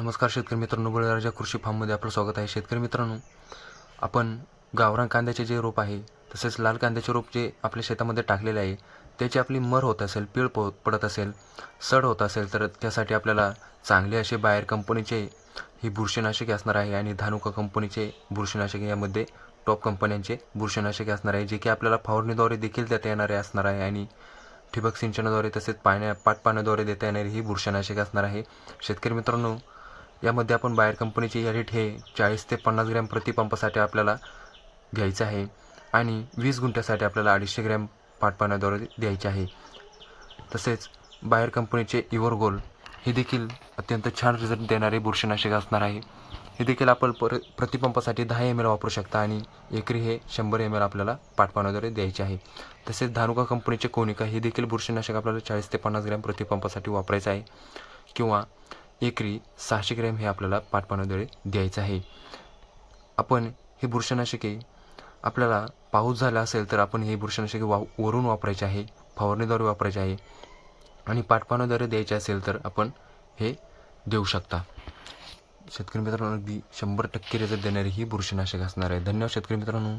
नमस्कार शेतकरी मित्रांनो बळीराजा कृषी फार्ममध्ये आपलं स्वागत आहे. शेतकरी मित्रांनो आपण गावरान कांद्याचे जे रोप आहे तसेच लाल कांद्याचे रोप जे आपल्या शेतामध्ये टाकलेले आहे त्याची आपली मर होत असेल पीळ प पडत असेल सड होत असेल तर त्यासाठी आपल्याला चांगले असे बाहेर कंपनीचे ही बुरशीनाशके असणार आहे आणि धानुका कंपनीचे बुरशीनाशके यामध्ये टॉप कंपन्यांचे बुरशीनाशके असणार आहे जे की आपल्याला फवारणीद्वारे देखील देता येणारे असणार आहे आणि ठिबक सिंचनाद्वारे तसेच पाण्या पाटपाण्याद्वारे देता येणारी ही बुरशीनाशके असणार आहे. शेतकरी मित्रांनो यामध्ये आपण बाहेर कंपनीचे रेट हे चाळीस ते पन्नास ग्रॅम प्रतिपंपासाठी आपल्याला घ्यायचं आहे. आणि वीस गुंठ्यासाठी आपल्याला अडीचशे ग्रॅम पाटपाण्याद्वारे द्यायचे आहे. तसेच बाहेर कंपनीचे इवर गोल हे देखील अत्यंत छान रिझल्ट देणारे बुरशीनाशक असणार आहे. हे देखील आपण पर प्रतिपंपासाठी दहा एम एल वापरू शकता आणि एकरी हे शंभर एम एल आपल्याला पाटपाण्याद्वारे द्यायचे आहे. तसेच धानुका कंपनीचे कोनिका हे देखील बुरशीनाशक आपल्याला चाळीस ते पन्नास ग्रॅम प्रतिपंपासाठी वापरायचं आहे. किंवा एकरी सहाशे ग्रॅम हे आपल्याला पाटपाण्याद्वारे द्यायचं आहे. आपण हे बुरशीनाशके आपल्याला पाऊस झाला असेल तर आपण हे बुरशीनाशके वा वरून वापरायचे आहे फवारणीद्वारे वापरायचे आहे आणि पाटपाण्याद्वारे द्यायचे असेल तर आपण हे देऊ शकता. शेतकरी मित्रांनो अगदी शंभर टक्के रिझल्ट देणारी ही बुरशीनाशक असणार आहे. धन्यवाद शेतकरी मित्रांनो.